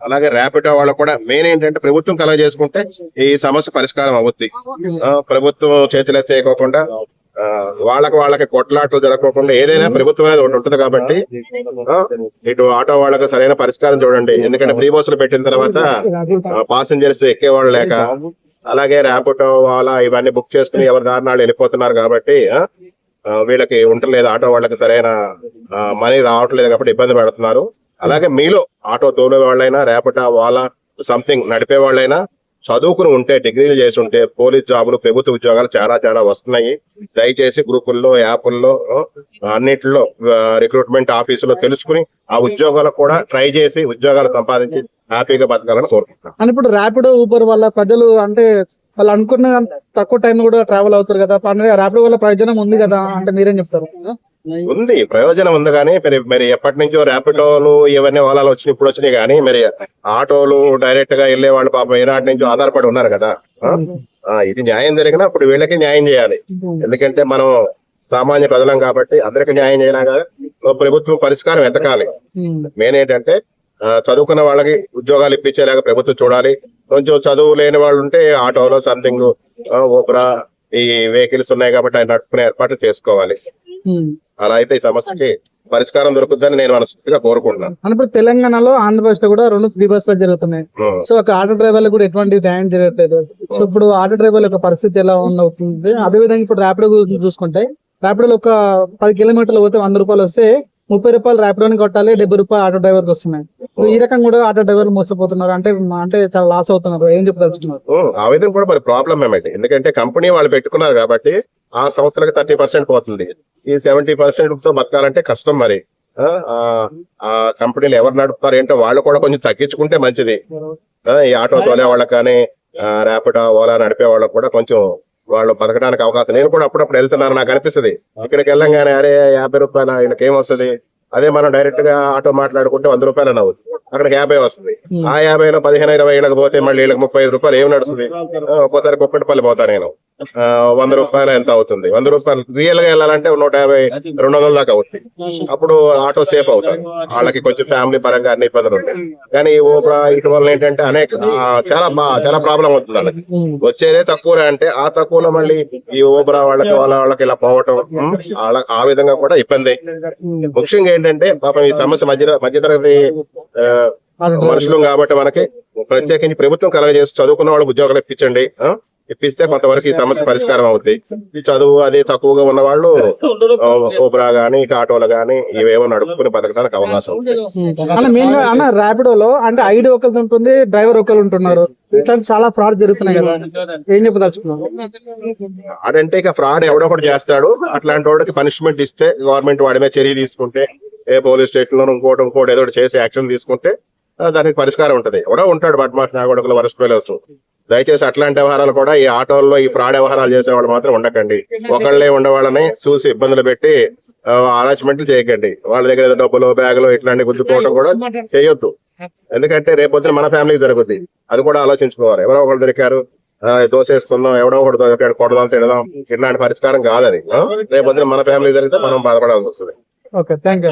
అలాగే ర్యాపిడో వాళ్ళకు కూడా మెయిన్ ఏంటంటే ప్రభుత్వం కలగ చేసుకుంటే ఈ సమస్య పరిష్కారం అవుద్ది. ప్రభుత్వం చేతులెత్తేయకోకుండా ఆ, వాళ్ళకి వాళ్ళకి కొట్లాట్లు జరగకోకుండా ఏదైనా ప్రభుత్వం అనేది ఒకటి ఉంటుంది కాబట్టి ఇటు ఆటో వాళ్ళకి సరైన పరిష్కారం చూడండి. ఎందుకంటే ఫ్రీ బస్సులు పెట్టిన తర్వాత పాసింజర్స్ ఎక్కేవాళ్ళు లేక అలాగే ర్యాపిడో వాళ్ళ ఇవన్నీ బుక్ చేసుకుని ఎవరి దారినాళ్ళు వెళ్ళిపోతున్నారు కాబట్టి వీళ్ళకి ఉండలేదు ఆటో వాళ్ళకి సరైన మనీ రావట్లేదు కాబట్టి ఇబ్బంది పడుతున్నారు. అలాగే మీలో ఆటో తోలే వాళ్ళైనా రేపట వాళ్ళ సంథింగ్ నడిపే వాళ్ళైనా చదువుకుని ఉంటే డిగ్రీలు చేసి ఉంటే పోలీస్ జాబులు ప్రభుత్వ ఉద్యోగాలు చాలా చాలా వస్తున్నాయి. దయచేసి గ్రూపుల్లో యాప్ల్లో అన్నింటిలో రిక్రూట్మెంట్ ఆఫీసులో తెలుసుకుని ఆ ఉద్యోగాలు కూడా ట్రై చేసి ఉద్యోగాలు సంపాదించి హ్యాపీగా బతకాలని కోరుకుంటున్నాను ఇప్పుడు ర్యాపిడో ఊబర్ వల్ల ప్రజలు అంటే వాళ్ళు అనుకున్న తక్కువ టైం కూడా ట్రావెల్ అవుతారు కదా. అంటే ర్యాపిడో వల్ల ప్రయోజనం ఉంది కదా అంటే మీరేం చెప్తారు? ఉంది. ప్రయోజనం ఉంది కానీ మరి మరి ఎప్పటి నుంచో ర్యాపిడోలు ఇవన్నీ ఓలాలు వచ్చినాయి ఇప్పుడు వచ్చినాయి కానీ మరి ఆటోలు డైరెక్ట్గా వెళ్ళే వాళ్ళు పాపం ఏనాటి నుంచో ఆధారపడి ఉన్నారు కదా. ఇది న్యాయం జరిగినా అప్పుడు వీళ్ళకి న్యాయం చేయాలి. ఎందుకంటే మనం సామాన్య ప్రజలం కాబట్టి అందరికి న్యాయం చేయలాగా ప్రభుత్వం పరిష్కారం ఎతకాలి ఉమ్. మెయిన్ ఏంటంటే చదువుకున్న వాళ్ళకి ఉద్యోగాలు ఇప్పించేలాగా ప్రభుత్వం చూడాలి. కొంచెం చదువు లేని వాళ్ళు ఉంటే ఆటోలో సంథింగ్ ఓబ్రా ఈ వెహికల్స్ ఉన్నాయి కాబట్టి ఆయన నడుపుకునే ఏర్పాట్లు చేసుకోవాలి. అలా అయితే ఈ సమస్యకి పరిష్కారం దొరుకుతుందని నేను మనస్ఫూర్తిగా కోరుకుంటున్నాను. అని ఇప్పుడు తెలంగాణలో ఆంధ్రప్రదేశ్లో కూడా రెండు ఫ్రీ బస్సులు జరుగుతున్నాయి. సో ఒక ఆటో డ్రైవర్లకు కూడా ఎటువంటి న్యాయం జరగట్లేదు. సో ఇప్పుడు ఆటో డ్రైవర్ల యొక్క పరిస్థితి ఎలా ఉండవుతుంది అదే విధంగా ఇప్పుడు ర్యాపిడో గురించి చూసుకుంటే ర్యాపిడోలో ఒక పది కిలోమీటర్లు పోతే వంద రూపాయలు వస్తే ముప్పై రూపాయలు ర్యాపిడోని కొట్టాలి డెబ్బై రూపాయలు ఆటో డ్రైవర్కి వస్తున్నాయి. ఈ రకంగా కూడా ఆటో డ్రైవర్లు మోసపోతున్నారు. అంటే అంటే చాలా లాస్ అవుతున్నారు. ఏం చెప్పదలుచుకున్నారు? ఆ విధంగా కూడా మరి ప్రాబ్లం ఎందుకంటే కంపెనీ వాళ్ళు పెట్టుకున్నారు కాబట్టి ఆ సంస్థలకు థర్టీ పర్సెంట్ పోతుంది. ఈ సెవెంటీ పర్సెంట్తో బతకాలంటే కష్టం మరి. ఆ, కంపెనీలు ఎవరు నడుపుతారు ఏంటో వాళ్ళు కూడా కొంచెం తగ్గించుకుంటే మంచిది. ఈ ఆటో తోలే వాళ్ళకి కానీ ర్యాపిడో ఓలా నడిపే వాళ్ళకి కూడా కొంచెం వాళ్ళు బతకడానికి అవకాశం. నేను కూడా అప్పుడప్పుడు వెళ్తున్నాను నాకు అనిపిస్తుంది. ఇక్కడికి వెళ్ళంగానే అరే యాభై రూపాయల వీళ్ళకి ఏం వస్తుంది? అదే మనం డైరెక్ట్గా ఆటో మాట్లాడుకుంటే వంద రూపాయలు అని అవుతుంది అక్కడికి యాభై వస్తుంది. ఆ యాభైలో పదిహేను ఇరవై ఏళ్ళకి పోతే మళ్ళీ వీళ్ళకి ముప్పై ఐదు రూపాయలు ఏం నడుస్తుంది? ఒక్కోసారి కుక్కటిపల్లి పోతా నేను. వంద రూపాయలు ఎంత అవుతుంది? వంద రూపాయలు రియల్గా వెళ్ళాలంటే నూట యాభై రెండు వందల దాకా అవుతుంది. అప్పుడు ఆటో సేఫ్ అవుతారు. వాళ్ళకి కొంచెం ఫ్యామిలీ పరంగా అన్ని ఇబ్బందులు ఉంటాయి. కానీ ఈ ఊబరా ఇటు వల్ల ఏంటంటే అనేక చాలా చాలా ప్రాబ్లం అవుతుంది వాళ్ళకి. వచ్చేదే తక్కువ అంటే ఆ తక్కువలో మళ్ళీ ఈ ఊబరా వాళ్ళకి వాళ్ళ వాళ్ళకి ఇలా పోవటం ఆ విధంగా కూడా ఇబ్బంది. ముఖ్యంగా ఏంటంటే పాపం ఈ సమస్య మధ్య మధ్యతరగతి మనుషులు కాబట్టి మనకి ప్రత్యేకించి ప్రభుత్వం కలగజేసి చదువుకున్న వాళ్ళకి ఉద్యోగాలు ఇప్పించండి? ఇప్పిస్తే కొంతవరకు ఈ సమస్య పరిష్కారం అవుతుంది ఈ చదువు అది తక్కువగా ఉన్న వాళ్ళు ఆ, ఊబరా గానీ ఇక ఆటోలు గానీ ఇవేవో నడుపుకుని బతకడానికి అవకాశం. అన్న ర్యాపిడోలో అంటే ఐడి ఒకరిది ఉంటుంది డ్రైవర్ ఒకరు ఉంటున్నారు. ఇట్లాంటి చాలా ఫ్రాడ్ జరుగుతున్నాయి కదా. ఏం ఆడంటే ఇక ఫ్రాడ్ ఎవడో ఒకటి చేస్తాడు. అట్లాంటి వాడికి పనిష్మెంట్ ఇస్తే గవర్నమెంట్ వాడి మీద చర్య తీసుకుంటే ఏ పోలీస్ స్టేషన్లో ఇంకోటి ఇంకోటి ఏదో ఒకటి చేసి యాక్షన్ తీసుకుంటే దానికి పరిష్కారం ఉంటది. ఎవడో ఉంటాడు బడ్మాస్ నాగొడకలు వరస్ట్ ఫెలోస్. దయచేసి అట్లాంటి వ్యవహారాలు కూడా ఈ ఆటోల్లో ఈ ఫ్రాడ్ వ్యవహారాలు చేసేవాళ్ళు మాత్రం ఉండకండి. ఒకళ్ళే ఉండేవాళ్ళని చూసి ఇబ్బందులు పెట్టి అరేంజ్మెంట్లు చేయకండి. వాళ్ళ దగ్గర ఏదో డబ్బులు బ్యాగులు ఇట్లాంటి గుద్దుకోవడం కూడా చేయొద్దు. ఎందుకంటే రేపొద్దున మన ఫ్యామిలీకి జరుగుద్ది. అది కూడా ఆలోచించుకోవాలి. ఎవరో ఒకళ్ళు దొరికారు ఆ, దోసేసుకుందాం ఎవడో ఒకటి దొరికాడు కొడదాం తిడదాం ఇట్లాంటి పరిష్కారం కాదు అది? రేపొద్దున మన ఫ్యామిలీ జరిగితే మనం బాధపడాల్సి వస్తుంది. Okay thank you